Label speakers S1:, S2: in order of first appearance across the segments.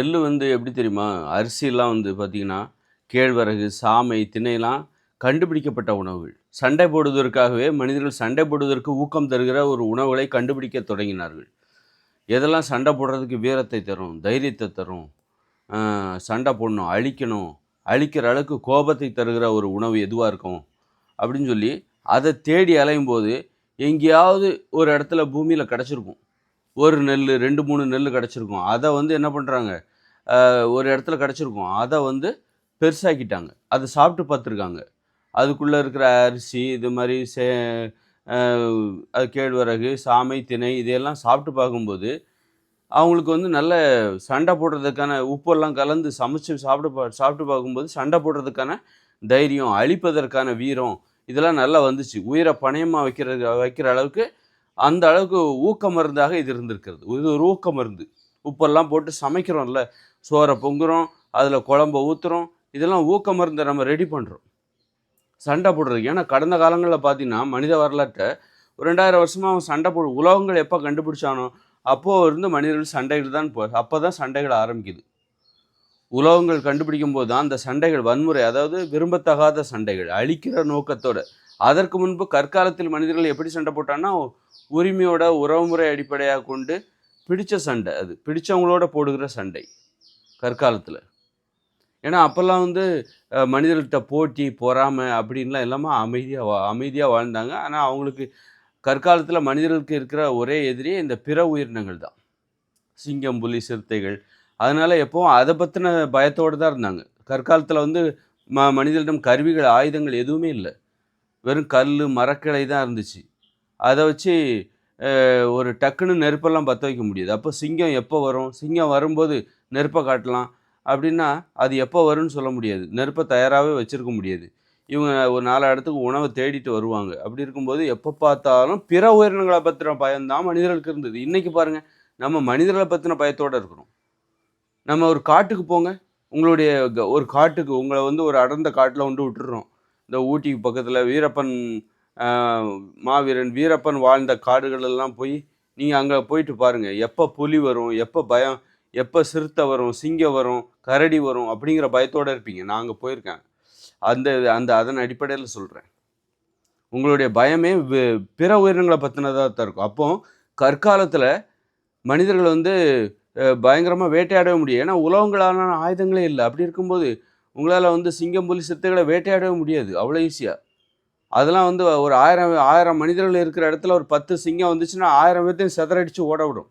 S1: நெல் வந்து எப்படி தெரியுமா? அரிசிலாம் வந்து பார்த்திங்கன்னா கேழ்வரகு சாமை திணையெல்லாம் கண்டுபிடிக்கப்பட்ட உணவுகள். சண்டை போடுவதற்காகவே மனிதர்கள் சண்டை போடுவதற்கு ஊக்கம் தருகிற ஒரு உணவுகளை கண்டுபிடிக்க தொடங்கினார்கள். எதெல்லாம் சண்டை போடுறதுக்கு வீரத்தை தரும் தைரியத்தை தரும் சண்டை போடணும் அழிக்கணும் அழிக்கிற அளவுக்கு கோபத்தை தருகிற ஒரு உணவு எதுவாக இருக்கும்? அப்படின்னு சொல்லி அதை தேடி அலையும் போது எங்கேயாவது ஒரு இடத்துல பூமியில் கிடச்சிருக்கும். ஒரு நெல் ரெண்டு மூணு நெல் கிடச்சிருக்கும். அதை வந்து என்ன பண்ணுறாங்க ஒரு இடத்துல கிடச்சிருக்கும். அதை வந்து பெருசாக்கிட்டாங்க. அதை சாப்பிட்டு பார்த்துருக்காங்க. அதுக்குள்ளே இருக்கிற அரிசி இது மாதிரி சே அது கேழ்வரகு சாமை திணை இதையெல்லாம் சாப்பிட்டு பார்க்கும்போது அவங்களுக்கு வந்து நல்ல சண்டை போடுறதுக்கான உப்பெல்லாம் கலந்து சமைச்சு சாப்பிட்டு பா சாப்பிட்டு பார்க்கும்போது சண்டை போடுறதுக்கான தைரியம் அழிப்பதற்கான வீரம் இதெல்லாம் நல்லா வந்துச்சு. உயிரை பணயமாக வைக்கிறது வைக்கிற அளவுக்கு அந்த அளவுக்கு ஊக்க மருந்தாக இது இருந்திருக்கிறது. இது ஒரு ஊக்க மருந்து. உப்பெல்லாம் போட்டு சமைக்கிறோம்ல. சோறை பொங்குறோம் அதில் குழம்ப ஊற்றுறோம் இதெல்லாம் ஊக்க மருந்தை நம்ம ரெடி பண்ணுறோம் சண்டை போடுறது ஏன்னா கடந்த காலங்களில் பார்த்தீங்கன்னா மனித வரலாற்றை ஒரு ரெண்டாயிரம் வருஷமாக அவன் சண்டை போடு உலகங்கள் எப்போ கண்டுபிடிச்சானோ அப்போது இருந்து மனிதர்கள் சண்டைகள் தான் போ அப்போ தான் சண்டைகள் ஆரம்பிக்குது. உலகங்கள் கண்டுபிடிக்கும் போது தான் அந்த சண்டைகள் வன்முறை அதாவது விரும்பத்தகாத சண்டைகள் அழிக்கிற நோக்கத்தோடு. அதற்கு முன்பு கற்காலத்தில் மனிதர்கள் எப்படி சண்டை போட்டான்னா உரிமையோட உறவுமுறை அடிப்படையாக கொண்டு பிடித்த சண்டை அது பிடித்தவங்களோட போடுகிற சண்டை. கற்காலத்தில். ஏன்னா அப்போல்லாம் வந்து மனிதர்கள்ட்ட போட்டி பொறாமை அப்படின்லாம் இல்லாமல் அமைதியாக வா அமைதியாக வாழ்ந்தாங்க. ஆனால் அவங்களுக்கு கற்காலத்தில் மனிதர்களுக்கு இருக்கிற ஒரே எதிரி இந்த பிற உயிரினங்கள் தான். சிங்கம் புலி சிறுத்தைகள். அதனால் எப்போவும் அதை பற்றின பயத்தோடு தான் இருந்தாங்க. கற்காலத்தில் வந்து ம மனிதர்களிடம் கருவிகள் ஆயுதங்கள் எதுவுமே இல்லை. வெறும் கல் மரக்கிளை தான் இருந்துச்சு. அதை வச்சு ஒரு டக்குன்னு நெருப்பெல்லாம் பற்ற வைக்க முடியாது. அப்போ சிங்கம் எப்போ வரும்? சிங்கம் வரும்போது நெருப்பை காட்டலாம். அப்படின்னா அது எப்போ வரும்னு சொல்ல முடியாது. நெருப்பை தயாராகவே வச்சுருக்க முடியாது. இவங்க ஒரு நாலு இடத்துக்கு உணவை தேடிட்டு வருவாங்க. அப்படி இருக்கும்போது எப்போ பார்த்தாலும் பிற உயிரினங்களை பற்றின பயம்தான் மனிதர்களுக்கு இருந்தது. இன்றைக்கி பாருங்கள் நம்ம மனிதர்களை பற்றின பயத்தோடு இருக்கிறோம். நம்ம ஒரு காட்டுக்கு போங்க. உங்களுடைய க- ஒரு காட்டுக்கு உங்களை வந்து ஒரு அடர்ந்த காட்டில் கொண்டு விட்டுடுறோம். இந்த ஊட்டிக்கு பக்கத்தில் வீரப்பன் மாவீரன் வீரப்பன் வாழ்ந்த காடுகள் எல்லாம் போய் நீங்கள் அங்கே போயிட்டு பாருங்கள் எப்போ புலி வரும் எப்போ பயம் எப்போ சிறுத்தை வரும் சிங்கம் வரும் கரடி வரும் அப்படிங்கிற பயத்தோடு இருப்பீங்க. நான் அங்கே போயிருக்கேன். அந்த அந்த அதன் அடிப்படையில் சொல்கிறேன் உங்களுடைய பயமே பிற உயிரினங்களை பற்றினதாக தான் இருக்கும். அப்போ கற்காலத்தில் மனிதர்கள் வந்து பயங்கரமாக வேட்டையாடவே முடியும் ஏன்னா உலகங்களான ஆயுதங்களே இல்லை. அப்படி இருக்கும்போது உங்களால் வந்து சிங்கம் புலி சிறுத்தைகளை வேட்டையாடவே முடியாது. அவ்வளோ ஈஸியாக அதெல்லாம் வந்து ஒரு ஆயிரம் ஆயிரம் மனிதர்கள் இருக்கிற இடத்துல ஒரு பத்து சிங்கம் வந்துச்சுன்னா ஆயிரம் பேர்த்தையும் செதறடிச்சு ஓட விடும்.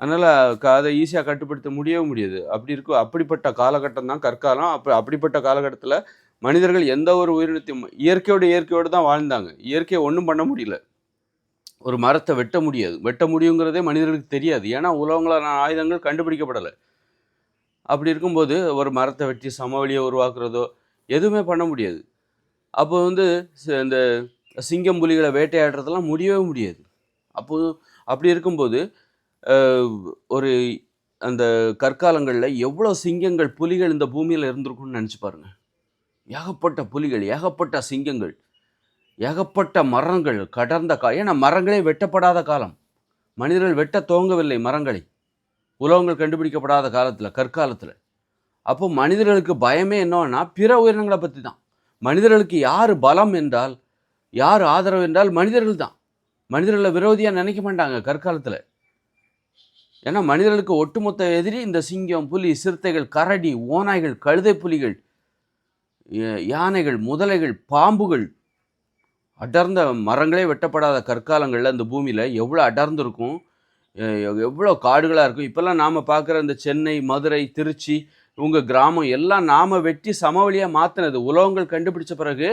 S1: அதனால் க அதை ஈஸியாக கட்டுப்படுத்த முடியவே முடியாது. அப்படி இருக்கும் அப்படிப்பட்ட காலகட்டம் தான் கற்காலம். அப்போ அப்படிப்பட்ட காலகட்டத்தில் மனிதர்கள் எந்த ஒரு உயிரினத்தையும் இயற்கையோட இயற்கையோடு தான் வாழ்ந்தாங்க. இயற்கையை ஒன்றும் பண்ண முடியல. ஒரு மரத்தை வெட்ட முடியாது. வெட்ட முடியுங்கிறதே மனிதர்களுக்கு தெரியாது. ஏன்னா உலகங்களான ஆயுதங்கள் கண்டுபிடிக்கப்படலை. அப்படி இருக்கும்போது ஒரு மரத்தை வெட்டி சமவெளியை உருவாக்குறதோ எதுவுமே பண்ண முடியாது. அப்போ வந்து இந்த சிங்கம் புலிகளை வேட்டையாடுறதெல்லாம் முடியவே முடியாது. அப்போது அப்படி இருக்கும்போது ஒரு அந்த கற்காலங்களில் எவ்வளோ சிங்கங்கள் புலிகள் இந்த பூமியில் இருந்திருக்கும்னு நினச்சி பாருங்கள் ஏகப்பட்ட புலிகள் ஏகப்பட்ட சிங்கங்கள் ஏகப்பட்ட மரங்கள் கடர்ந்த கா ஏன்னா மரங்களே வெட்டப்படாத காலம். மனிதர்கள் வெட்ட துவங்கவில்லை மரங்களை. உலகங்கள் கண்டுபிடிக்கப்படாத காலத்தில் கற்காலத்தில். அப்போ மனிதர்களுக்கு பயமே என்னன்னா பிற உயிரினங்களை பற்றி தான் மனிதர்களுக்கு யார் பலம் என்றால் யார் ஆதரவு என்றால் மனிதர்கள் தான். மனிதர்களை விரோதியாக நினைக்க மாட்டாங்க கற்காலத்தில். ஏன்னா மனிதர்களுக்கு ஒட்டுமொத்த எதிரி இந்த சிங்கம் புலி சிறுத்தைகள் கரடி ஓநாய்கள் கழுதை புலிகள் யானைகள் முதலைகள் பாம்புகள். அடர்ந்த மரங்களே வெட்டப்படாத கற்காலங்களில் இந்த பூமியில் எவ்வளோ அடர்ந்துருக்கும் எவ்வளோ காடுகளாக இருக்கும். இப்போல்லாம் நாம் பார்க்குற இந்த சென்னை மதுரை திருச்சி உங்கள் கிராமம் எல்லாம் நாம் வெட்டி சமவெளியாக மாற்றினது உலகங்கள் கண்டுபிடிச்ச பிறகு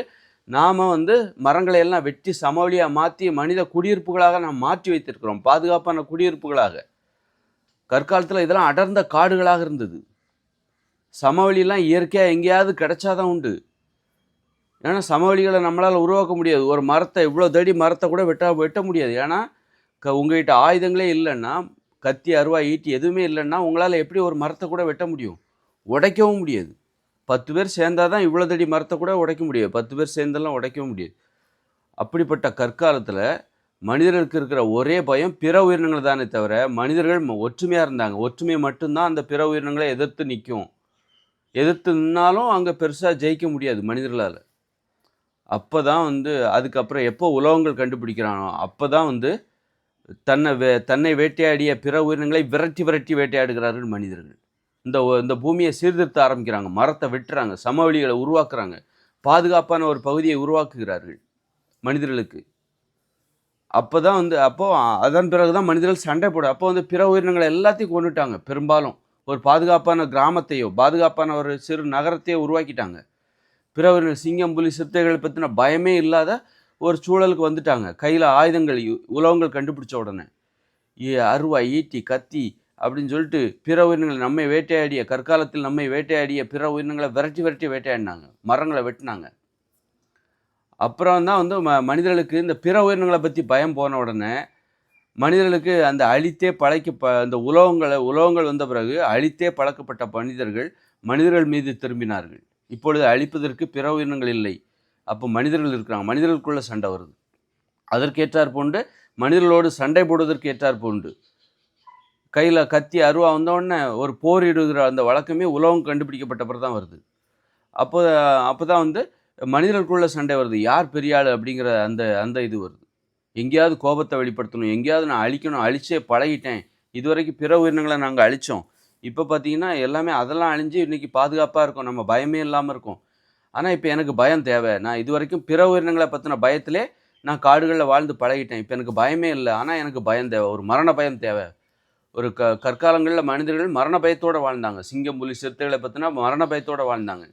S1: நாம் வந்து மரங்களை எல்லாம் வெட்டி சமவெளியாக மாற்றி மனித குடியிருப்புகளாக நாம் மாற்றி வைத்திருக்கிறோம். பாதுகாப்பான குடியிருப்புகளாக. கற்காலத்தில் இதெல்லாம் அடர்ந்த காடுகளாக இருந்தது. சமவெளியெல்லாம் இயற்கையாக எங்கேயாவது கிடைச்சாதான் உண்டு. ஏன்னா சமவெளிகளை நம்மளால் உருவாக்க முடியாது. ஒரு மரத்தை இவ்வளோ தடி மரத்தை கூட வெட்ட வெட்ட முடியாது. ஏன்னா க உங்கள்கிட்ட ஆயுதங்களே இல்லைன்னா கத்தி அருவா ஈட்டி எதுவுமே இல்லைன்னா உங்களால் எப்படி ஒரு மரத்தை கூட வெட்ட முடியும்? உடைக்கவும் முடியாது. பத்து பேர் சேர்ந்தாதான் தான் இவ்வளோ தடி மரத்தை கூட உடைக்க முடியாது. பத்து பேர் சேர்ந்தெல்லாம் உடைக்கவும் முடியாது. அப்படிப்பட்ட கற்காலத்தில் மனிதர்களுக்கு இருக்கிற ஒரே பயம் பிற உயிரினங்கள் தானே தவிர மனிதர்கள் ம- இருந்தாங்க. ஒற்றுமை மட்டும்தான் அந்த பிற உயிரினங்களை எதிர்த்து நிற்கும். எதிர்த்து நின்னாலும் அங்கே பெருசாக ஜெயிக்க முடியாது மனிதர்களால். அப்போ தான் வந்து அதுக்கப்புறம் எப்போ உலகங்கள் கண்டுபிடிக்கிறானோ அப்போ தான் வந்து தன்னை வே தன்னை வேட்டையாடிய பிற உயிரினங்களை விரட்டி விரட்டி வேட்டையாடுகிறார்கள் மனிதர்கள். இந்த இந்த பூமியை சீர்திருத்த ஆரம்பிக்கிறாங்க. மரத்தை வெட்டுறாங்க. சமவெளிகளை உருவாக்குறாங்க. பாதுகாப்பான ஒரு பகுதியை உருவாக்குகிறார்கள் மனிதர்களுக்கு. அப்போ தான் வந்து அப்போது அதன் பிறகு தான் மனிதர்கள் சண்டை போட அப்போ வந்து பிற உயிரினங்களை எல்லாத்தையும் கொண்டுட்டாங்க பெரும்பாலும் ஒரு பாதுகாப்பான கிராமத்தையோ பாதுகாப்பான ஒரு சிறு நகரத்தையோ உருவாக்கிட்டாங்க. பிற உயிரின சிங்கம் புலி சிறுத்தைகளை பற்றின பயமே இல்லாத ஒரு சூழலுக்கு வந்துட்டாங்க. கையில் ஆயுதங்கள் யு- உலகங்கள் கண்டுபிடிச்ச உடனே. ஏ அருவா ஈட்டி கத்தி அப்படின்னு சொல்லிட்டு பிற உயிரினங்களை நம்மை வேட்டையாடிய கற்காலத்தில் நம்மை வேட்டையாடிய பிற உயிரினங்களை விரட்டி விரட்டி வேட்டையாடினாங்க. மரங்களை வெட்டினாங்க. அப்புறம் தான் வந்து ம மனிதர்களுக்கு இந்த பிற உயிரினங்களை பற்றி பயம் போன உடனே மனிதர்களுக்கு அந்த அழித்தே பழைக்க ப அந்த உலோகங்களை உலோகங்கள் வந்த பிறகு அழித்தே பழக்கப்பட்ட மனிதர்கள் மனிதர்கள் மீது திரும்பினார்கள். இப்பொழுது அழிப்பதற்கு பிற உயிரினங்கள் இல்லை. அப்போ மனிதர்கள் இருக்கிறாங்க. மனிதர்களுக்குள்ளே சண்டை வருது. அதற்கேற்றார் போன்று மனிதர்களோடு சண்டை போடுவதற்கு ஏற்றார் போன்று. கையில் கத்தி அருவா வந்தோடனே ஒரு போரிடுகிற அந்த வழக்கமே உலகம் கண்டுபிடிக்கப்பட்ட பிறகு தான் வருது. அப்போ அப்போ தான் வந்து மனிதர்களுக்குள்ள சண்டை வருது. யார் பெரிய ஆள் அப்படிங்கிற அந்த அந்த இது வருது. எங்கேயாவது கோபத்தை வெளிப்படுத்தணும் எங்கேயாவது நான் அழிக்கணும் அழிச்சே பழகிட்டேன். இது வரைக்கும் பிற உயிரினங்களை நாங்கள் அழித்தோம் இப்போ பார்த்தீங்கன்னா எல்லாமே அதெல்லாம் அழிஞ்சு இன்னைக்கு பாதுகாப்பாக இருக்கும். நம்ம பயமே இல்லாமல் இருக்கும். ஆனால் இப்போ எனக்கு பயம் தேவை. நான் இது வரைக்கும் பிற உயிரினங்களை பற்றின பயத்திலே நான் காடுகளில் வாழ்ந்து பழகிட்டேன். இப்போ எனக்கு பயமே இல்லை. ஆனால் எனக்கு பயம் தேவை. ஒரு மரண பயம் தேவை. ஒரு க கற்காலங்களில் மனிதர்கள் மரண பயத்தோடு வாழ்ந்தாங்க. சிங்கம் புலி சிறுத்தைகளை பற்றினா மரண பயத்தோடு வாழ்ந்தாங்க.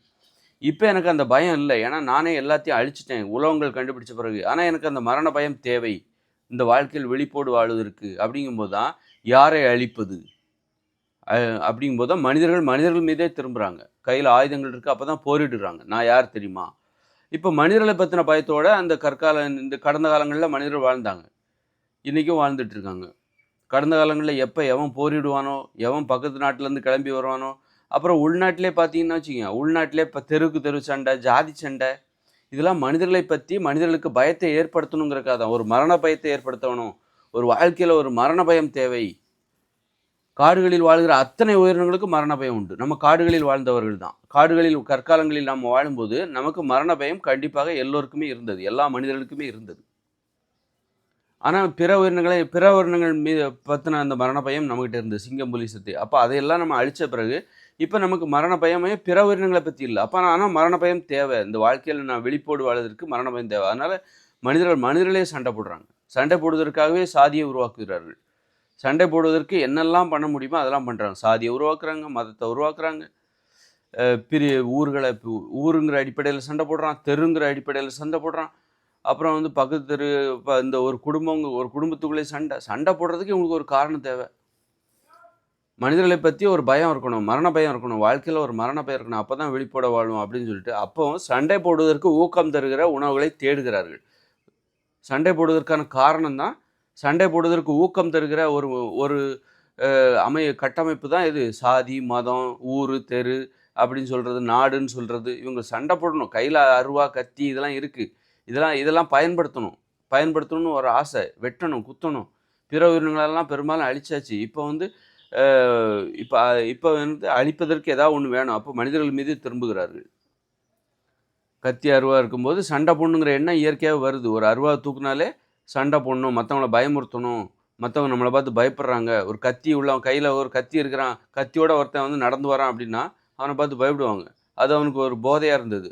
S1: இப்போ எனக்கு அந்த பயம் இல்லை. ஏன்னா நானே எல்லாத்தையும் அழிச்சிட்டேன். உலகங்கள் கண்டுபிடிச்ச பிறகு. ஆனால் எனக்கு அந்த மரண பயம் தேவை. இந்த வாழ்க்கையில் வெளிப்போடு வாழ்வதற்கு அப்படிங்கும்போது தான் யாரை அழிப்பது? அப்படிங்கும்போது தான் மனிதர்கள் மனிதர்கள் மீதே திரும்புகிறாங்க கையில் ஆயுதங்கள் இருக்குது அப்போ தான் போரிடுறாங்க. நான் யார் தெரியுமா? இப்போ மனிதர்களை பற்றின பயத்தோட அந்த கற்கால இந்த கடந்த காலங்களில் மனிதர்கள் வாழ்ந்தாங்க. இன்றைக்கும் வாழ்ந்துட்டுருக்காங்க கடந்த காலங்களில் எப்போ எவன் போரிடுவானோ எவன் பக்கத்து நாட்டிலேருந்து கிளம்பி வருவானோ அப்புறம் உள்நாட்டிலே பார்த்தீங்கன்னா வச்சுக்கோங்க உள்நாட்டிலே இப்போ தெருக்கு தெரு சண்டை ஜாதி சண்டை இதெல்லாம் மனிதர்களை பற்றி மனிதர்களுக்கு பயத்தை ஏற்படுத்தணுங்கிறக்காக தான். ஒரு மரண பயத்தை ஏற்படுத்தணும். ஒரு வாழ்க்கையில் ஒரு மரண பயம் தேவை. காடுகளில் வாழ்கிற அத்தனை உயிரினங்களுக்கும் மரண பயம் உண்டு. நம்ம காடுகளில் வாழ்ந்தவர்கள் தான். காடுகளில் கற்காலங்களில் நாம் வாழும்போது நமக்கு மரண பயம் கண்டிப்பாக எல்லோருக்குமே இருந்தது. எல்லா மனிதர்களுக்குமே இருந்தது. ஆனால் பிற உயிரினங்களை பிற உயிரினங்கள் மீது பற்றின அந்த மரண பயம் நம்மகிட்ட இருந்தது. சிங்கம் புலி சத்து. அப்போ அதையெல்லாம் நம்ம அழிச்ச பிறகு இப்போ நமக்கு மரண பயமே பிற உயிரினங்களை பற்றி இல்லை. அப்போ ஆனால் மரண பயம் தேவை. இந்த வாழ்க்கையில் நான் வெளிப்போடு வாழ்வதற்கு மரண பயம் தேவை. அதனால் மனிதர்கள் மனிதர்களே சண்டை போடுறாங்க. சண்டை போடுவதற்காகவே சாதியை உருவாக்குகிறார்கள். சண்டை போடுவதற்கு என்னெல்லாம் பண்ண முடியுமோ அதெல்லாம் பண்ணுறாங்க சாதியை உருவாக்குறாங்க மதத்தை உருவாக்குறாங்க. பிரிய ஊர்களை ஊருங்கிற அடிப்படையில் சண்டை போடுறான். தெருங்கிற அடிப்படையில் சண்டை போடுறான். அப்புறம் வந்து பக்கத்து தெரு இப்போ இந்த ஒரு குடும்பம் ஒரு குடும்பத்துக்குள்ளே சண்டை. சண்டை போடுறதுக்கு இவங்களுக்கு ஒரு காரணம் தேவை. மனிதர்களை பற்றி ஒரு பயம் இருக்கணும் மரண பயம் இருக்கணும் வாழ்க்கையில் ஒரு மரண பயம் இருக்கணும் அப்போ தான் வெளிப்பட வாழும் அப்படின்னு சொல்லிட்டு அப்போ சண்டை போடுவதற்கு ஊக்கம் தருகிற உணவுகளை தேடுகிறார்கள். சண்டை போடுவதற்கான காரணம் தான் சண்டை போடுவதற்கு ஊக்கம் தருகிற ஒரு ஒரு அமை கட்டமைப்பு தான் இது. சாதி மதம் ஊர் தெரு அப்படின்னு சொல்கிறது நாடுன்னு சொல்கிறது இவங்க சண்டை போடணும். கையில் அருவா கத்தி இதெல்லாம் இருக்குது இதெல்லாம் இதெல்லாம் பயன்படுத்தணும். பயன்படுத்தணும்னு ஒரு ஆசை. வெட்டணும் குத்தணும். பிற உயிரினங்களெல்லாம் பெரும்பாலும் அழிச்சாச்சு. இப்போ வந்து இப்போ இப்போ வந்து அழிப்பதற்கு ஏதாவது ஒன்று வேணும். அப்போ மனிதர்கள் மீது திரும்புகிறார்கள். கத்தி அருவா இருக்கும்போது சண்டை போடணுங்கிற எண்ணம் இயற்கையாக வருது. ஒரு அருவா தூக்குனாலே சண்டை போடணும் மற்றவங்கள பயமுறுத்தணும் மற்றவங்க நம்மளை பார்த்து பயப்படுறாங்க. ஒரு கத்தி உள்ளவன் கையில் ஒரு கத்தி இருக்கிறான். கத்தியோட ஒருத்தன் வந்து நடந்து வரான் அப்படின்னா அவனை பார்த்து பயப்படுவாங்க. அது அவனுக்கு ஒரு போதையாக இருந்தது.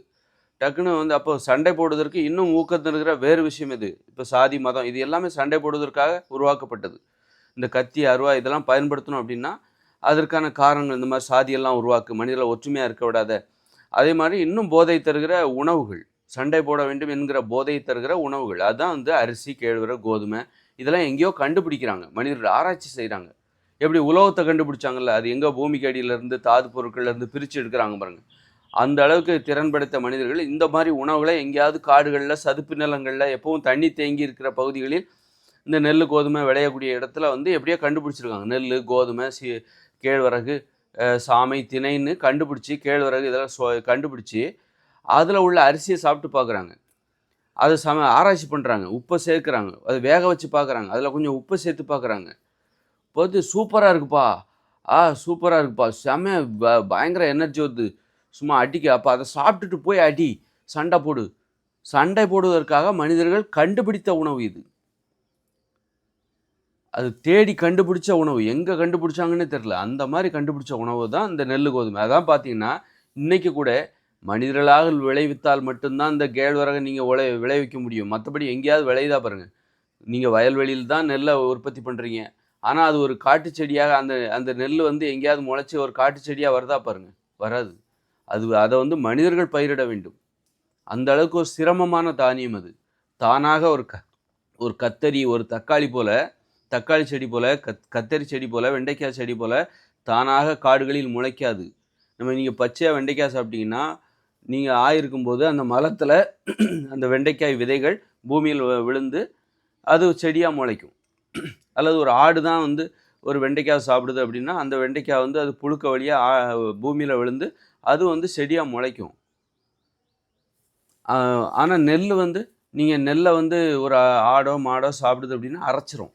S1: டக்குன்னு வந்து அப்போ சண்டை போடுவதற்கு இன்னும் ஊக்கத்தில் இருக்கிற வேறு விஷயம் இது. இப்போ சாதி மதம் இது எல்லாமே சண்டை போடுவதற்காக உருவாக்கப்பட்டது. இந்த கத்தி அருவா இதெல்லாம் பயன்படுத்தணும் அப்படின்னா அதற்கான காரணங்கள் இந்த மாதிரி சாதியெல்லாம் உருவாக்கு மனிதர்களை ஒற்றுமையாக இருக்க விடாத. அதே மாதிரி இன்னும் போதை தருகிற உணவுகள் சண்டை போட வேண்டும் என்கிற போதை தருகிற உணவுகள் அதுதான் வந்து அரிசி கேழ்வரை கோதுமை இதெல்லாம் எங்கேயோ கண்டுபிடிக்கிறாங்க. மனிதர்கள் ஆராய்ச்சி செய்கிறாங்க எப்படி உலோகத்தை கண்டுபிடிச்சாங்கல்ல? அது எங்கே பூமிக்கு அடியிலேருந்து தாது பொருட்கள்லேருந்து பிரித்து எடுக்கிறாங்க பாருங்கள் அந்த அளவுக்கு திறன் படைத்த மனிதர்கள் இந்த மாதிரி உணவுகளை எங்கேயாவது காடுகளில் சதுப்பு நிலங்களில் எப்பவும் தண்ணி தேங்கி இருக்கிற பகுதிகளில் இந்த நெல் கோதுமை விளையக்கூடிய இடத்துல வந்து எப்படியோ கண்டுபிடிச்சிருக்காங்க. நெல் கோதுமை சி கேழ்வரகு சாமை திணைன்னு கண்டுபிடிச்சி கேழ்வரகு இதெல்லாம் சொ கண்டுபிடிச்சி அதில் உள்ள அரிசியை சாப்பிட்டு பார்க்குறாங்க அதை சம ஆராய்ச்சி பண்ணுறாங்க உப்பை சேர்க்குறாங்க. அதை வேக வச்சு பார்க்குறாங்க அதில் கொஞ்சம் உப்பை சேர்த்து பார்க்குறாங்க இப்போ வந்து சூப்பராக இருக்குப்பா. ஆ சூப்பராக இருக்குப்பா. செம ப- பயங்கர எனர்ஜி வருது. சும்மா அடிக்க. அப்போ அதை சாப்பிட்டுட்டு போய் அடி. சண்டை போடு. சண்டை போடுவதற்காக மனிதர்கள் கண்டுபிடித்த உணவு இது. அது தேடி கண்டுபிடிச்ச உணவு. எங்கே கண்டுபிடிச்சாங்கன்னே தெரில அந்த மாதிரி கண்டுபிடிச்ச உணவு தான் இந்த நெல் கோதுமை. அதான் பார்த்தீங்கன்னா இன்றைக்கி கூட மனிதர்களாக விளைவித்தால் மட்டும்தான் இந்த கேழ்வரகை நீங்கள் உழை விளைவிக்க முடியும். மற்றபடி எங்கேயாவது விளையுதா பாருங்கள் நீங்கள் வயல்வெளியில் தான் நெல்லை உற்பத்தி பண்ணுறீங்க ஆனால் அது ஒரு காட்டு செடியாக அந்த அந்த நெல் வந்து எங்கேயாவது முளைச்சி ஒரு காட்டு செடியாக வருதா பாருங்கள் வராது. அது அதை வந்து மனிதர்கள் பயிரிட வேண்டும். அந்த அளவுக்கு ஒரு சிரமமான தானியம் அது. தானாக ஒரு க ஒரு கத்தரி ஒரு தக்காளி போல் தக்காளி செடி போல் கத் கத்தரி செடி போல் வெண்டைக்காய் செடி போல் தானாக காடுகளில் முளைக்காது. நம்ம நீங்கள் பச்சையாக வெண்டைக்காய் சாப்பிட்டீங்கன்னா நீங்கள் ஆயிருக்கும்போது அந்த மரத்தில் அந்த வெண்டைக்காய் விதைகள் பூமியில் விழுந்து அது செடியாக முளைக்கும். அல்லது ஒரு ஆடு தான் வந்து ஒரு வெண்டைக்காய் சாப்பிடுது அப்படின்னா அந்த வெண்டைக்காய் வந்து அது புழுக்க வழியாக பூமியில் விழுந்து அது வந்து செடியாக முளைக்கும். ஆனால் நெல் வந்து நீங்கள் நெல்லை வந்து ஒரு ஆடோ மாடோ சாப்பிடுது அப்படின்னா அரைச்சிரும்.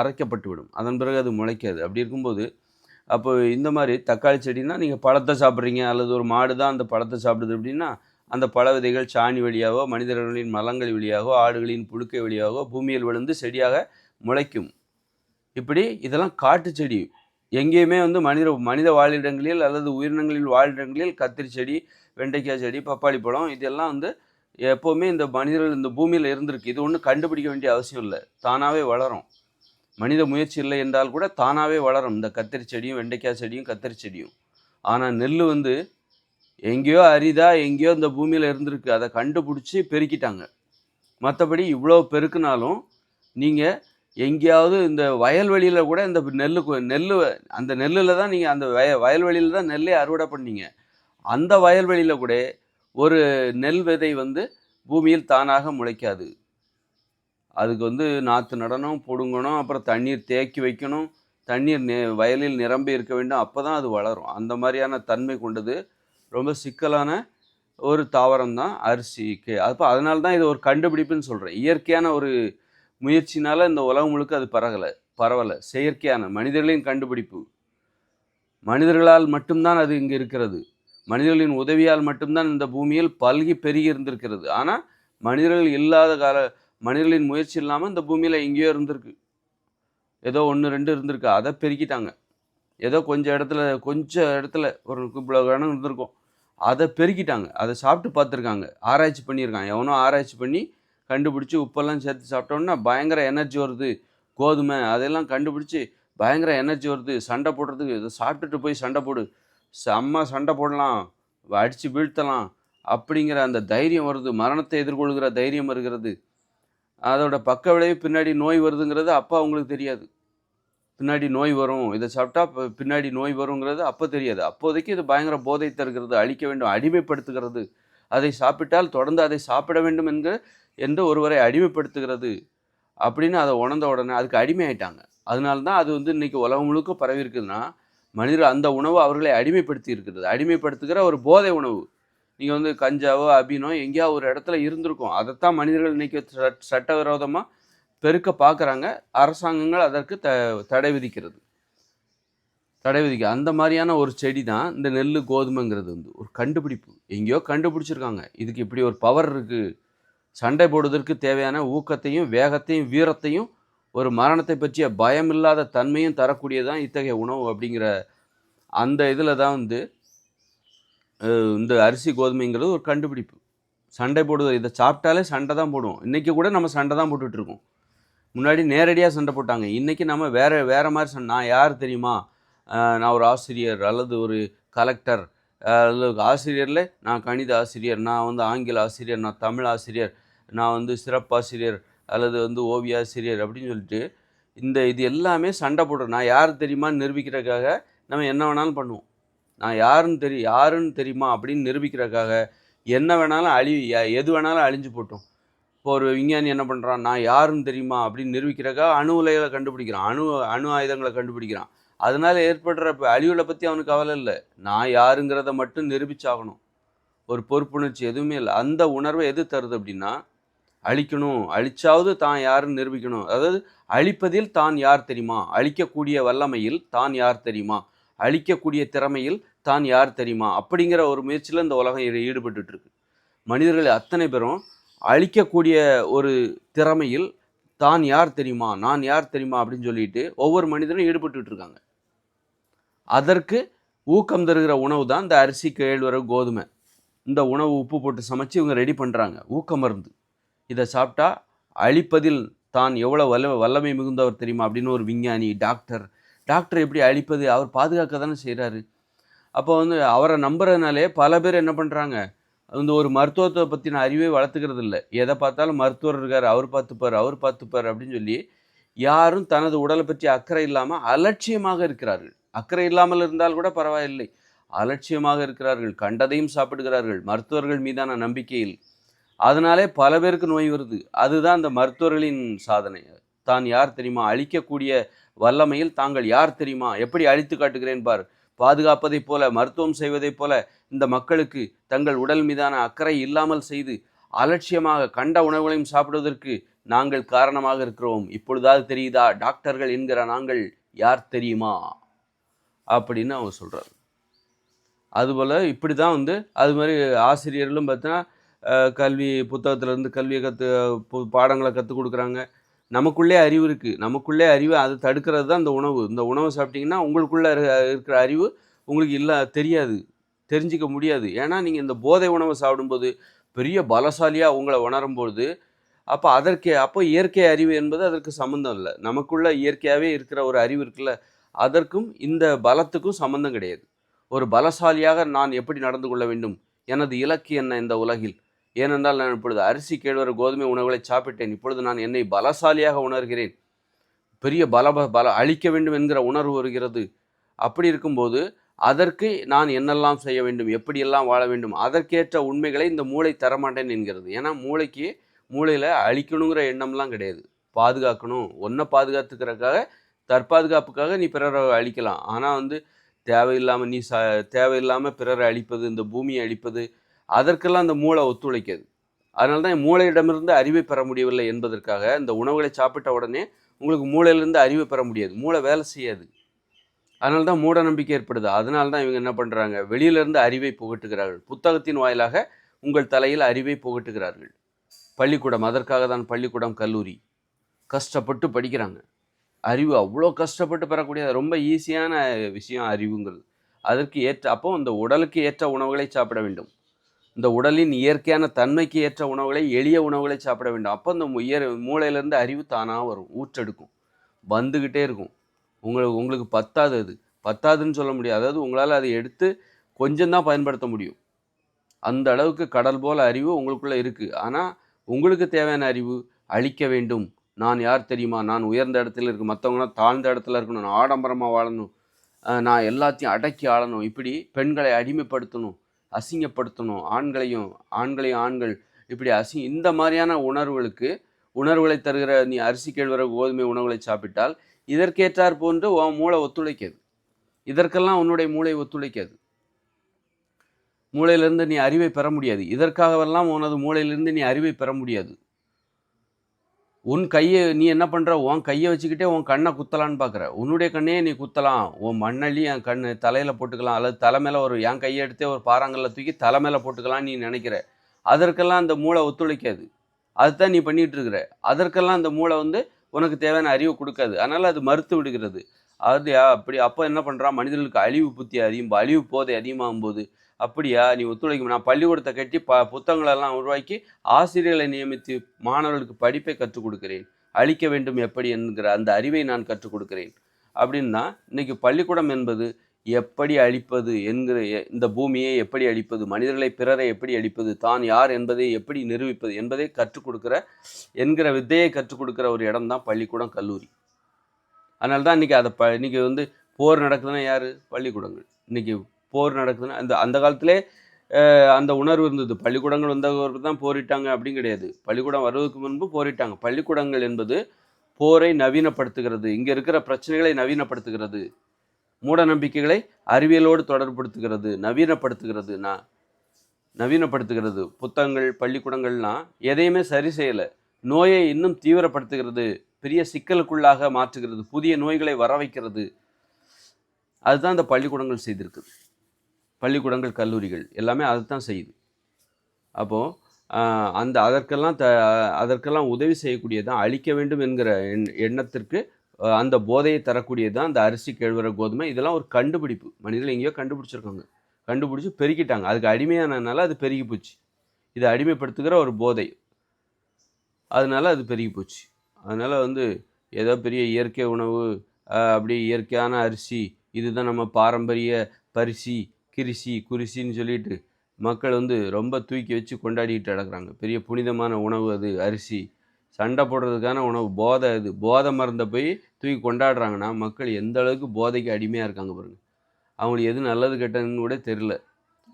S1: அரைக்கப்பட்டு விடும். அதன் பிறகு அது முளைக்காது. அப்படி இருக்கும்போது அப்போ இந்த மாதிரி தக்காளி செடினா நீங்கள் பழத்தை சாப்பிட்றீங்க அல்லது ஒரு மாடு தான் அந்த பழத்தை சாப்பிடுது அப்படின்னா அந்த பழ விதைகள் சாணி வழியாகவோ மனிதர்களின் மலங்கள் வழியாகவோ ஆடுகளின் புழுக்கை வழியாகவோ பூமியில் விழுந்து செடியாக முளைக்கும். இப்படி இதெல்லாம் காட்டு செடி. எங்கேயுமே வந்து மனித மனித வாழிடங்களில் அல்லது உயிரினங்களில் வாழிடங்களில் கத்திரி செடி வெண்டைக்காய் செடி பப்பாளி பழம் இதெல்லாம் வந்து எப்போவுமே இந்த மனிதர்கள் இந்த பூமியில் இருந்திருக்கு. இது ஒன்றும் கண்டுபிடிக்க வேண்டிய அவசியம் இல்லை. தானாகவே வளரும். மனித முயற்சி இல்லை என்றால் கூட தானாகவே வளரும். இந்த கத்திரி செடியும் வெண்டைக்காய் செடியும் கத்திரி செடியும். ஆனால் நெல் வந்து எங்கேயோ அரிதா எங்கேயோ இந்த பூமியில் இருந்திருக்கு. அதை கண்டுபிடிச்சி பெருக்கிட்டாங்க. மற்றபடி இவ்வளோ பெருக்குனாலும் நீங்கள் எங்கேயாவது இந்த வயல்வெளியில் கூட இந்த நெல்லு நெல் அந்த நெல்லில் தான் நீங்கள் அந்த வய வயல்வெளியில் தான் நெல்லே அறுவடை பண்ணீங்க. அந்த வயல்வெளியில் கூட ஒரு நெல் விதை வந்து பூமியில் தானாக முளைக்காது. அதுக்கு வந்து நாற்று நடணும் பிடுங்கணும் அப்புறம் தண்ணீர் தேக்கி வைக்கணும். தண்ணீர் நே வயலில் நிரம்பி இருக்க வேண்டும். அப்போ தான் அது வளரும். அந்த மாதிரியான தன்மை கொண்டது ரொம்ப சிக்கலான ஒரு தாவரம் தான் அரிசிக்கு அப்போ அதனால தான் இது ஒரு கண்டுபிடிப்புன்னு சொல்கிறேன் இயற்கையான ஒரு முயற்சினால் இந்த உலகம் முழுக்க அது பரகலை பரவலை. செயற்கையான மனிதர்களின் கண்டுபிடிப்பு. மனிதர்களால் மட்டும்தான் அது இங்கே இருக்கிறது. மனிதர்களின் உதவியால் மட்டும்தான் இந்த பூமியில் பல்கி பெருகி இருந்திருக்கிறது. ஆனால் மனிதர்கள் இல்லாத கால மனிதர்களின் முயற்சி இல்லாமல் இந்த பூமியில் எங்கேயோ இருந்திருக்கு. ஏதோ ஒன்று ரெண்டு இருந்திருக்கு. அதை பெருக்கிட்டாங்க. ஏதோ கொஞ்சம் இடத்துல கொஞ்சம் இடத்துல ஒரு இவ்வளோ இடம் இருந்திருக்கும். அதை பெருக்கிட்டாங்க. அதை சாப்பிட்டு பார்த்துருக்காங்க. ஆராய்ச்சி பண்ணியிருக்காங்க. எவனோ ஆராய்ச்சி பண்ணி கண்டுபிடிச்சி உப்பெல்லாம் சேர்த்து சாப்பிட்டோன்னா பயங்கர எனர்ஜி வருது. கோதுமை அதெல்லாம் கண்டுபிடிச்சி பயங்கர எனர்ஜி வருது. சண்டை போடுறதுக்கு இதை சாப்பிட்டுட்டு போய் சண்டை போடு. செம்ம சண்டை போடலாம். அடித்து வீழ்த்தலாம். அப்படிங்கிற அந்த தைரியம் வருது. மரணத்தை எதிர்கொள்கிற தைரியம் வருகிறது. அதோட பக்க விளைவு பின்னாடி நோய் வருதுங்கிறது அப்போ அவங்களுக்கு தெரியாது. பின்னாடி நோய் வரும். இதை சாப்பிட்டா பின்னாடி நோய் வருங்கிறது அப்போ தெரியாது. அப்போதைக்கு இது பயங்கர போதை தருகிறது அழிக்க வேண்டும் அடிமைப்படுத்துகிறது. அதை சாப்பிட்டால் தொடர்ந்து அதை சாப்பிட வேண்டும் என்கிற என்று ஒருவரை அடிமைப்படுத்துகிறது அப்படின்னு அதை உணர்ந்த உடனே அதுக்கு அடிமையாயிட்டாங்க. அதனால தான் அது வந்து இன்றைக்கி உலகம் முழுக்க பரவி இருக்குதுன்னா மனிதர் அந்த உணவு அவர்களை அடிமைப்படுத்தி இருக்கிறது அடிமைப்படுத்துகிற ஒரு போதை உணவு. நீங்கள் வந்து கஞ்சாவோ அபினோ எங்கேயாவது ஒரு இடத்துல இருந்திருக்கும். அதைத்தான் மனிதர்கள் இன்றைக்கி சட்- சட்டவிரோதமாக பெருக்க பார்க்குறாங்க அரசாங்கங்கள் அதற்கு த தடை விதிக்கிறது. தடை விதிக்க அந்த மாதிரியான ஒரு செடி தான் இந்த நெல் கோதுமைங்கிறது வந்து. ஒரு கண்டுபிடிப்பு. எங்கேயோ கண்டுபிடிச்சிருக்காங்க. இதுக்கு இப்படி ஒரு பவர் இருக்குது சண்டை போடுவதற்கு தேவையான ஊக்கத்தையும் வேகத்தையும் வீரத்தையும் ஒரு மரணத்தை பற்றிய பயம் இல்லாத தன்மையும் தரக்கூடியதான் இத்தகைய உணவு அப்படிங்கிற அந்த இதில் தான் வந்து இந்த அரிசி கோதுமைங்கிறது ஒரு கண்டுபிடிப்பு. சண்டை போடுவது இதை சாப்பிட்டாலே சண்டை தான் போடுவோம். இன்றைக்கி கூட நம்ம சண்டை தான் போட்டுட்ருக்கோம் முன்னாடி நேரடியாக சண்டை போட்டாங்க. இன்றைக்கி நம்ம வேறு வேறு மாதிரி சண்டை. நான் யார் தெரியுமா? நான் ஒரு ஆசிரியர் அல்லது ஒரு கலெக்டர். அல்லது ஆசிரியரில் நான் கணித ஆசிரியர் நான் வந்து ஆங்கில ஆசிரியர் நான் தமிழ் ஆசிரியர் நான் வந்து சிறப்பாசிரியர் அல்லது வந்து ஓவிய ஆசிரியர் அப்படின்னு சொல்லிட்டு இந்த இது எல்லாமே சண்டை போடுறோம். நான் யார் தெரியுமான்னு நிரூபிக்கிறதுக்காக நம்ம என்ன வேணாலும் பண்ணுவோம். நான் யாருன்னு தெரியும் யாருன்னு தெரியுமா அப்படின்னு நிரூபிக்கிறதுக்காக என்ன வேணாலும் அழி எது வேணாலும் அழிஞ்சு போட்டோம். இப்போ ஒரு விஞ்ஞானி என்ன பண்ணுறான் நான் யாருன்னு தெரியுமா அப்படின்னு நிரூபிக்கிறக்கா அணு உலைகளை கண்டுபிடிக்கிறான். அணு அணு ஆயுதங்களை கண்டுபிடிக்கிறான். அதனால ஏற்படுற இப்போ அழிவுகளை பற்றி அவனுக்கு கவலை இல்லை. நான் யாருங்கிறத மட்டும் நிரூபிச்சாகணும். ஒரு பொறுப்புணர்ச்சி எதுவுமே இல்லை. அந்த உணர்வை எது தருது அப்படின்னா அழிக்கணும். அழிச்சாவது தான் யாருன்னு நிரூபிக்கணும். அதாவது அழிப்பதில் தான் யார் தெரியுமா? அழிக்கக்கூடிய வல்லமையில் தான் யார் தெரியுமா? அழிக்கக்கூடிய திறமையில் தான் யார் தெரியுமா? அப்படிங்கிற ஒரு முயற்சியில் இந்த உலகம் ஈடுபட்டு இருக்கு மனிதர்கள் அத்தனை பேரும் அழிக்கக்கூடிய ஒரு திறமையில் தான் யார் தெரியுமா? நான் யார் தெரியுமா? அப்படின்னு சொல்லிட்டு ஒவ்வொரு மனிதனும் ஈடுபட்டு இருக்காங்க அதற்கு ஊக்கம் தருகிற உணவு தான் இந்த அரிசி கேழ்வரகு கோதுமை. இந்த உணவு உப்பு போட்டு சமைச்சு இவங்க ரெடி பண்ணுறாங்க ஊக்க மருந்து. இதை சாப்பிட்டா அழிப்பதில் தான் எவ்வளோ வல்ல வல்லமை மிகுந்தவர் தெரியுமா? அப்படின்னு ஒரு விஞ்ஞானி டாக்டர் டாக்டர் எப்படி அழிப்பது? அவர் பாதுகாக்க தானே செய்கிறாரு அப்போ வந்து அவரை நம்புறதுனாலே பல பேர் என்ன பண்ணுறாங்க இந்த ஒரு மருத்துவத்தை பற்றின அறிவே வளர்த்துக்கிறது இல்லை எதை பார்த்தாலும் மருத்துவர் இருக்கார் அவர் பார்த்துப்பார் அவர் பார்த்துப்பார் அப்படின்னு சொல்லி யாரும் தனது உடலை பற்றி அக்கறை இல்லாமல் அலட்சியமாக இருக்கிறார்கள். அக்கறை இல்லாமல் இருந்தால் கூட பரவாயில்லை. அலட்சியமாக இருக்கிறார்கள் கண்டதையும் சாப்பிடுகிறார்கள் மருத்துவர்கள் மீதான நம்பிக்கையில். அதனாலே பல பேருக்கு நோய் வருது. அதுதான் அந்த மருத்துவர்களின் சாதனை. தான் யார் தெரியுமா? அழிக்கக்கூடிய வல்லமையில் தாங்கள் யார் தெரியுமா? எப்படி அழித்து காட்டுகிறேன் பார்? பாதுகாப்பதைப் போல மருத்துவம் செய்வதைப் போல இந்த மக்களுக்கு தங்கள் உடல் மீதான அக்கறை இல்லாமல் செய்து அலட்சியமாக கண்ட உணவுகளையும் சாப்பிடுவதற்கு நாங்கள் காரணமாக இருக்கிறோம். இப்பொழுதாவது தெரியுதா? டாக்டர்கள் என்கிற நாங்கள் யார் தெரியுமா? அப்படின்னு அவங்க சொல்கிறார் அதுபோல் இப்படி தான் வந்து அது மாதிரி ஆசிரியர்களும் பார்த்தீங்கன்னா கல்வி புத்தகத்திலேருந்து கல்வியை கற்று பாடங்களை கற்றுக் கொடுக்குறாங்க. நமக்குள்ளே அறிவு இருக்குது நமக்குள்ளே அறிவு அதை தடுக்கிறது தான் இந்த உணவு. இந்த உணவை சாப்பிட்டிங்கன்னா உங்களுக்குள்ளே இருக்கிற அறிவு உங்களுக்கு இல்லை தெரியாது. தெரிஞ்சிக்க முடியாது. ஏன்னா நீங்கள் இந்த போதை உணவை சாப்பிடும்போது பெரிய பலசாலியாக உங்களை உணரும்போது அப்போ அதற்கே அப்போ இயற்கை அறிவு என்பது அதற்கு சம்மந்தம் இல்லை. நமக்குள்ள இயற்கையாகவே இருக்கிற ஒரு அறிவு இருக்குல்ல அதற்கும் இந்த பலத்துக்கும் சம்மந்தம் கிடையாது. ஒரு பலசாலியாக நான் எப்படி நடந்து கொள்ள வேண்டும்? எனது இலக்கு என்ன இந்த உலகில்? ஏனென்றால் நான் இப்பொழுது அரிசி கேழ்வர கோதுமை உணவுகளை சாப்பிட்டேன். இப்பொழுது நான் என்னை பலசாலியாக உணர்கிறேன். பெரிய பல பல அழிக்க வேண்டும் என்கிற உணர்வு வருகிறது. அப்படி இருக்கும்போது அதற்கு நான் என்னெல்லாம் செய்ய வேண்டும்? எப்படியெல்லாம் வாழ வேண்டும்? அதற்கேற்ற உண்மைகளை இந்த மூளை தரமாட்டேன் என்கிறது. ஏன்னா மூளைக்கு மூளையில் அழிக்கணுங்கிற எண்ணம்லாம் கிடையாது. பாதுகாக்கணும். ஒன்றை பாதுகாத்துக்கிறதுக்காக தற்பாதுகாப்புக்காக நீ பிறரை அழிக்கலாம். ஆனால் வந்து தேவையில்லாமல் நீ ச தேவையில்லாமல் பிறரை அழிப்பது இந்த பூமியை அழிப்பது அதற்கெல்லாம் அந்த மூளை ஒத்துழைக்காது. அதனால தான் மூளையிடமிருந்து அறிவை பெற முடியவில்லை என்பதற்காக இந்த உணவுகளை சாப்பிட்ட உடனே உங்களுக்கு மூளையிலிருந்து அறிவை பெற முடியாது. மூளை வேலை செய்யாது. அதனால தான் மூட நம்பிக்கை ஏற்படுது. அதனால தான் இவங்க என்ன பண்ணுறாங்க வெளியிலிருந்து அறிவை புகட்டுகிறார்கள். புத்தகத்தின் வாயிலாக உங்கள் தலையில் அறிவை புகட்டுகிறார்கள். பள்ளிக்கூடம் அதற்காக தான் பள்ளிக்கூடம் கல்லூரி. கஷ்டப்பட்டு படிக்கிறாங்க. அறிவு அவ்வளோ கஷ்டப்பட்டு பெறக்கூடிய ரொம்ப ஈஸியான விஷயம் அறிவுங்கிறது. அதற்கு ஏற்ற அப்போ அந்த உடலுக்கு ஏற்ற உணவுகளை சாப்பிட வேண்டும். இந்த உடலின் இயற்கையான தன்மைக்கு ஏற்ற உணவுகளை எளிய உணவுகளை சாப்பிட வேண்டும். அப்போ இந்த உயர் மூளையிலேருந்து அறிவு தானாக வரும் ஊற்றெடுக்கும். வந்துக்கிட்டே இருக்கும். உங்களுக்கு உங்களுக்கு பத்தாது அது. பத்தாதுன்னு சொல்ல முடியாது. அதாவது உங்களால் அதை எடுத்து கொஞ்சம்தான் பயன்படுத்த முடியும். அந்த அளவுக்கு கடல் போல் அறிவு உங்களுக்குள்ளே இருக்குது ஆனால் உங்களுக்கு தேவையான அறிவு அழிக்க வேண்டும். நான் யார் தெரியுமா? நான் உயர்ந்த இடத்துல இருக்கு. மற்றவங்களாம் தாழ்ந்த இடத்துல இருக்கணும். நான் ஆடம்பரமாக வாழணும். நான் எல்லாத்தையும் அடக்கி ஆளணும். இப்படி பெண்களை அடிமைப்படுத்தணும். அசிங்கப்படுத்தணும். ஆண்களையும் ஆண்களையும் ஆண்கள் இப்படி அசி இந்த மாதிரியான உணர்வுகளுக்கு உணர்வுகளை தருகிற நீ அரிசி கேழ்வரகு கோதுமை உணவுகளை சாப்பிட்டால் இதற்கேற்றார் போன்று உன் மூளை ஒத்துழைக்காது. இதற்கெல்லாம் உன்னுடைய மூளை ஒத்துழைக்காது. மூளையிலிருந்து நீ அறிவை பெற முடியாது. இதற்காகவெல்லாம் உனது மூளையிலிருந்து நீ அறிவை பெற முடியாது. உன் கையை நீ என்ன பண்ணுற உன் கையை வச்சுக்கிட்டே உன் கண்ணை குத்தலான்னு பார்க்குற உன்னுடைய கண்ணையே நீ குத்தலாம். உன் மண்ணள்ளி என் கண் தலையில் போட்டுக்கலாம். அல்லது தலை மேலே ஒரு என் கையை எடுத்தே ஒரு பாறாங்கல்ல தூக்கி தலை மேலே போட்டுக்கலாம்னு நீ நினைக்கிற. அதற்கெல்லாம் அந்த மூளை ஒத்துழைக்காது. அதுதான் நீ பண்ணிகிட்டு இருக்கிற அதற்கெல்லாம் அந்த மூளை வந்து உனக்கு தேவையான அறிவு கொடுக்காது. அதனால் அது மறுத்து விடுகிறது. அது அப்படி அப்போ என்ன பண்ணுறான் மனிதர்களுக்கு அழிவு புத்தி அதிகம் அழிவு போதை அதிகமாகும் போது அப்படியா? நீ ஒத்துழைக்கும். நான் பள்ளிக்கூடத்தை கட்டி ப புத்தகங்களெல்லாம் உருவாக்கி ஆசிரியர்களை நியமித்து மாணவர்களுக்கு படிப்பை கற்றுக் கொடுக்கிறேன். அழிக்க வேண்டும் எப்படி என்கிற அந்த அறிவை நான் கற்றுக் கொடுக்கிறேன். அப்படின்னா இன்னைக்கு பள்ளிக்கூடம் என்பது எப்படி அழிப்பது என்கிற எ- இந்த பூமியை எப்படி அழிப்பது மனிதர்களை பிறரை எப்படி அழிப்பது தான் யார் என்பதை எப்படி நிரூபிப்பது என்பதை கற்றுக் கொடுக்குற என்கிற வித்தையை கற்றுக் கொடுக்குற ஒரு இடம் தான் பள்ளிக்கூடம் கல்லூரி. அதனால தான் இன்றைக்கி அதை ப இன்றைக்கி வந்து போர் நடக்குதுன்னா யார்? பள்ளிக்கூடங்கள். இன்றைக்கி போர் நடக்குதுன்னா அந்த அந்த காலத்திலே அந்த உணர்வு இருந்தது. பள்ளிக்கூடங்கள் வந்தவர்கள் தான் போரிட்டாங்க அப்படின்னு கிடையாது. பள்ளிக்கூடம் வருவதற்கு முன்பு போரிட்டாங்க. பள்ளிக்கூடங்கள் என்பது போரை நவீனப்படுத்துகிறது. இங்கே இருக்கிற பிரச்சனைகளை நவீனப்படுத்துகிறது. மூட நம்பிக்கைகளை அறிவியலோடு தொடர்படுத்துகிறது நவீனப்படுத்துகிறது. நான் நவீனப்படுத்துகிறது. புத்தகங்கள் பள்ளிக்கூடங்கள்லாம் எதையுமே சரி செய்யலை. நோயை இன்னும் தீவிரப்படுத்துகிறது. பெரிய சிக்கலுக்குள்ளாக மாற்றுகிறது. புதிய நோய்களை வர வைக்கிறது. அதுதான் இந்த பள்ளிக்கூடங்கள் செய்திருக்குது. பள்ளிக்கூடங்கள் கல்லூரிகள் எல்லாமே அதுதான் செய்யுது. அப்போது அந்த அதற்கெல்லாம் த அதற்கெல்லாம் உதவி செய்யக்கூடியதான் அழிக்க வேண்டும் என்கிற எண் எண்ணத்திற்கு அந்த போதையை தரக்கூடியது தான் அந்த அரிசி கேழ்வர கோதுமை இதெல்லாம் ஒரு கண்டுபிடிப்பு. மனிதர்கள் எங்கேயோ கண்டுபிடிச்சிருக்காங்க. கண்டுபிடிச்சி பெருக்கிட்டாங்க. அதுக்கு அடிமையானதுனால அது பெருகி போச்சு. இதை அடிமைப்படுத்துகிற ஒரு போதை. அதனால அது பெருகி போச்சு. அதனால் வந்து ஏதோ பெரிய இயற்கை உணவு அப்படி இயற்கையான அரிசி இதுதான் நம்ம பாரம்பரிய பரிசி கிரிசி குரிசின்னு சொல்லிட்டு மக்கள் வந்து ரொம்ப தூக்கி வச்சு கொண்டாடிட்டு கிடக்குறாங்க பெரிய புனிதமான உணவு அது அரிசி. சண்டை போடுறதுக்கான உணவு போதை அது. போதை மருந்தை போய் தூக்கி கொண்டாடுறாங்கன்னா மக்கள் எந்த அளவுக்கு போதைக்கு அடிமையாக இருக்காங்க பாருங்கள் அவங்களுக்கு எது நல்லது கெட்டதுன்னு கூட தெரில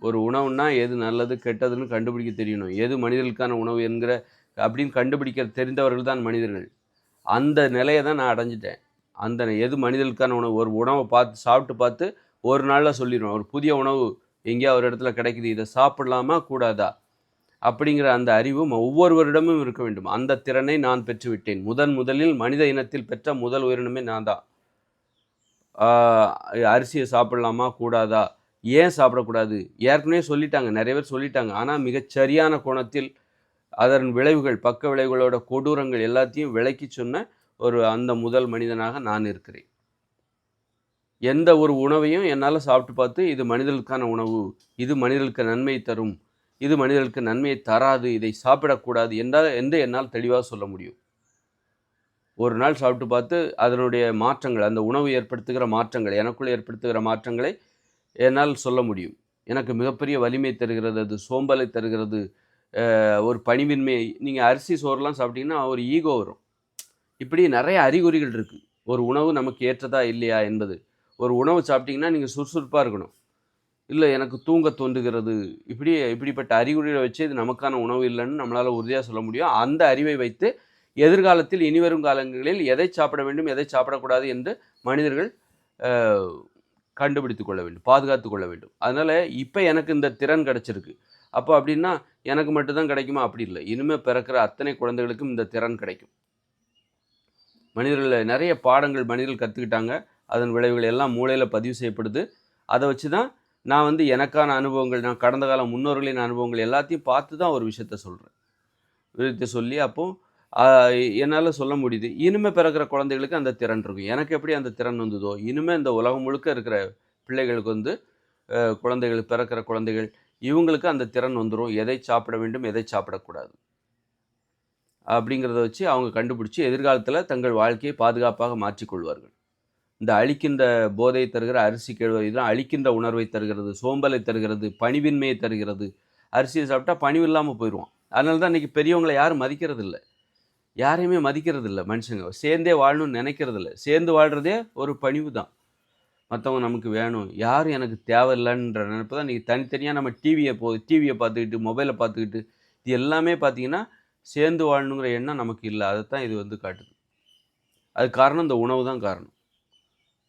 S1: ஒரு உணவுன்னா எது நல்லது கெட்டதுன்னு கண்டுபிடிக்க தெரியணும். எது மனிதர்களுக்கான உணவு என்கிற அப்படின்னு கண்டுபிடிக்க தெரிந்தவர்கள் தான் மனிதர்கள். அந்த நிலையை தான் நான் அடைஞ்சிட்டேன். அந்த எது மனிதர்களுக்கான உணவு? ஒரு உணவை பார்த்து சாப்பிட்டு பார்த்து ஒரு நாளில் சொல்லிடுவோம் ஒரு புதிய உணவு எங்கேயா ஒரு இடத்துல கிடைக்குது இதை சாப்பிடலாமா கூடாதா? அப்படிங்கிற அந்த அறிவும் ஒவ்வொருவரிடமும் இருக்க வேண்டும். அந்த திறனை நான் பெற்றுவிட்டேன். முதன் முதலில் மனித இனத்தில் பெற்ற முதல் உயிரினமே நான் தான். அரிசியை சாப்பிடலாமா கூடாதா? ஏன் சாப்பிடக்கூடாது? ஏற்கனவே சொல்லிட்டாங்க நிறைய பேர் சொல்லிட்டாங்க. ஆனால் மிகச் சரியான கோணத்தில் அதன் விளைவுகள் பக்க விளைவுகளோட கொடூரங்கள் எல்லாத்தையும் விளக்கி சொன்ன ஒரு அந்த முதல் மனிதனாக நான் இருக்கிறேன். எந்த ஒரு உணவையும் என்னால் சாப்பிட்டு பார்த்து இது மனிதர்களுக்கான உணவு இது மனிதர்களுக்கு நன்மை தரும் இது மனிதர்களுக்கு நன்மையை தராது இதை சாப்பிடக்கூடாது என்றால் எந்த என்னால் தெளிவாக சொல்ல முடியும். ஒரு நாள் சாப்பிட்டு பார்த்து அதனுடைய மாற்றங்கள் அந்த உணவு ஏற்படுத்துகிற மாற்றங்கள் எனக்குள் ஏற்படுத்துகிற மாற்றங்களை என்னால் சொல்ல முடியும். எனக்கு மிகப்பெரிய வலிமை தருகிறது அது சோம்பலை தருகிறது. ஒரு பணிவின்மை நீங்கள் அரிசி சோறுலாம் சாப்பிட்டீங்கன்னா ஒரு ஈகோ வரும். இப்படி நிறைய அறிகுறிகள் இருக்குது ஒரு உணவு நமக்கு ஏற்றதா இல்லையா என்பது. ஒரு உணவு சாப்பிட்டீங்கன்னா நீங்கள் சுறுசுறுப்பாக இருக்கணும். இல்லை எனக்கு தூங்க தோன்றுகிறது. இப்படி இப்படிப்பட்ட அறிகுறிகளை வச்சு இது நமக்கான உணவு இல்லைன்னு நம்மளால் உறுதியாக சொல்ல முடியும். அந்த அறிவை வைத்து எதிர்காலத்தில் இனிவரும் காலங்களில் எதை சாப்பிட வேண்டும் எதை சாப்பிடக்கூடாது என்று மனிதர்கள் கண்டுபிடித்து கொள்ள வேண்டும் பாதுகாத்து கொள்ள வேண்டும். அதனால் இப்போ எனக்கு இந்த திறன் கிடச்சிருக்கு. அப்போ அப்படின்னா எனக்கு மட்டும்தான் கிடைக்குமா? அப்படி இல்லை. இனிமேல் பிறக்கிற அத்தனை குழந்தைகளுக்கும் இந்த திறன் கிடைக்கும். மனிதர்கள் நிறைய பாடங்கள் மனிதர்கள் கற்றுக்கிட்டாங்க அதன் விளைவுகள் எல்லாம் மூளையில் பதிவு செய்யப்படுது. அதை வச்சு தான் நான் வந்து எனக்கான அனுபவங்கள் நான் கடந்த கால முன்னோர்களின் அனுபவங்கள் எல்லாத்தையும் பார்த்து தான் ஒரு விஷயத்த சொல்கிறேன் விஷயத்தை சொல்லி அப்போது என்னால் சொல்ல முடியுது. இனிமேல் பிறக்கிற குழந்தைகளுக்கு அந்த திறன் இருக்கும். எனக்கு எப்படி அந்த திறன் வந்ததோ இனிமேல் இந்த உலகம் முழுக்க இருக்கிற பிள்ளைகளுக்கு வந்து குழந்தைகள் பிறக்கிற குழந்தைகள் இவங்களுக்கு அந்த திறன் வந்துடும் எதை சாப்பிட வேண்டும் எதை சாப்பிடக்கூடாது. அப்படிங்கிறத வச்சு அவங்க கண்டுபிடிச்சி எதிர்காலத்தில் தங்கள் வாழ்க்கையை பாதுகாப்பாக மாற்றிக்கொள்வார்கள். இந்த அழிக்கின்ற போதை தருகிற அரிசி கேழ்வரை இதெல்லாம் அழிக்கின்ற உணர்வை தருகிறது சோம்பலை தருகிறது பணிவின்மையை தருகிறது. அரிசியை சாப்பிட்டா பணிவு இல்லாமல் போயிடுவான் அதனால தான் இன்றைக்கி பெரியவங்களை யாரும் மதிக்கிறது இல்லை யாரையுமே மதிக்கிறது இல்லை மனுஷங்க. சேர்ந்தே வாழணும்னு நினைக்கிறது இல்லை சேர்ந்து வாழ்கிறதே ஒரு பணிவு தான். மற்றவங்க நமக்கு வேணும். யாரும் எனக்கு தேவையில்லைன்ற நினைப்பு தான் இன்றைக்கி தனித்தனியாக நம்ம டிவியை போ டிவியை பார்த்துக்கிட்டு மொபைலை பார்த்துக்கிட்டு இது எல்லாமே பார்த்தீங்கன்னா சேர்ந்து வாழணுங்கிற எண்ணம் நமக்கு இல்லை. அதை தான் இது வந்து காட்டுது. அது காரணம் இந்த உணவு தான் காரணம்.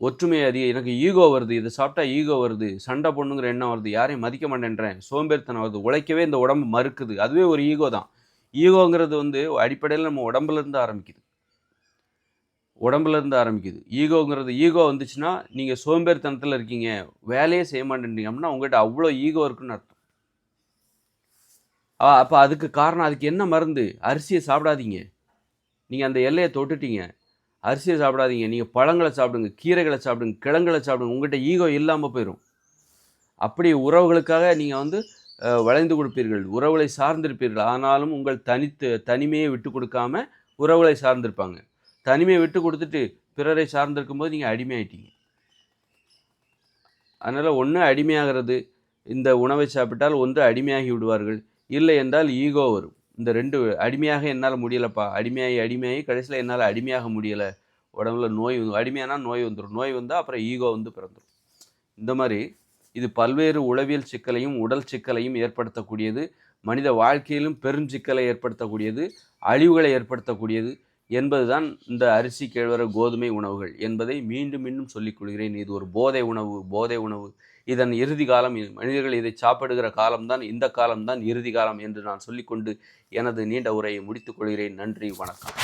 S1: ஒற்றுமை அதிக எனக்கு ஈகோ வருது இதை சாப்பிட்டா ஈகோ வருது சண்டை பொண்ணுங்கிற எண்ணம் வருது யாரையும் மதிக்க மாட்டேன்றேன் சோம்பேறித்தனம் வருது உழைக்கவே இந்த உடம்பு மறுக்குது அதுவே ஒரு ஈகோ தான். ஈகோங்கிறது வந்து அடிப்படையில் நம்ம உடம்புல இருந்து ஆரம்பிக்குது. உடம்புலேருந்து ஆரம்பிக்குது. ஈகோங்கிறது ஈகோ வந்துச்சுன்னா நீங்கள் சோம்பேறித்தனத்தில் இருக்கீங்க வேலையே செய்ய மாட்டேன்றீங்க அப்படின்னா உங்கள்கிட்ட அவ்வளோ ஈகோ இருக்குன்னு அர்த்தம். அப்போ அதுக்கு காரணம் அதுக்கு என்ன மருந்து? அரிசியை சாப்பிடாதீங்க. நீங்கள் அந்த எல்லையை தொட்டுட்டீங்க. அரிசியை சாப்பிடாதீங்க. நீங்கள் பழங்களை சாப்பிடுங்க கீரைகளை சாப்பிடுங்க கிழங்களை சாப்பிடுங்க. உங்கள்கிட்ட ஈகோ இல்லாமல் போயிடும் அப்படி உறவுகளுக்காக நீங்கள் வந்து வளைந்து கொடுப்பீர்கள். உறவுகளை சார்ந்திருப்பீர்கள். ஆனாலும் உங்கள் தனித்து தனிமையை விட்டு கொடுக்காம உறவுகளை சார்ந்திருப்பாங்க. தனிமையை விட்டு கொடுத்துட்டு பிறரை சார்ந்திருக்கும் போது நீங்கள் அடிமையாயிட்டீங்க. அதனால் ஒன்று அடிமையாகிறது இந்த உணவை சாப்பிட்டால் ஒன்று அடிமையாகி விடுவார்கள். இல்லை என்றால் ஈகோ வரும். இந்த ரெண்டு அடிமையாக என்னால் முடியலப்பா. அடிமையாகி அடிமையாகி கடைசியில் என்னால் அடிமையாக முடியலை. உடம்புல நோய் வந்து அடிமையானா நோய் வந்துடும் நோய் வந்தால் அப்புறம் ஈகோ வந்து பிறந்துடும் இந்த மாதிரி இது பல்வேறு உளவியல் சிக்கலையும் உடல் சிக்கலையும் ஏற்படுத்தக்கூடியது. மனித வாழ்க்கையிலும் பெரும் சிக்கலை ஏற்படுத்தக்கூடியது. அழிவுகளை ஏற்படுத்தக்கூடியது என்பதுதான் இந்த அரிசி கேழ்வர கோதுமை உணவுகள் என்பதை மீண்டும் மீண்டும் சொல்லிக் கொள்கிறேன். இது ஒரு போதை உணவு போதை உணவு. இதன் இறுதி காலம் மனிதர்கள் இதை சாப்பிடுகிற காலம்தான் இந்த காலம்தான் இறுதி காலம் என்று நான் சொல்லிக்கொண்டு எனது நீண்ட உரையை முடித்துக் கொள்கிறேன். நன்றி வணக்கம்.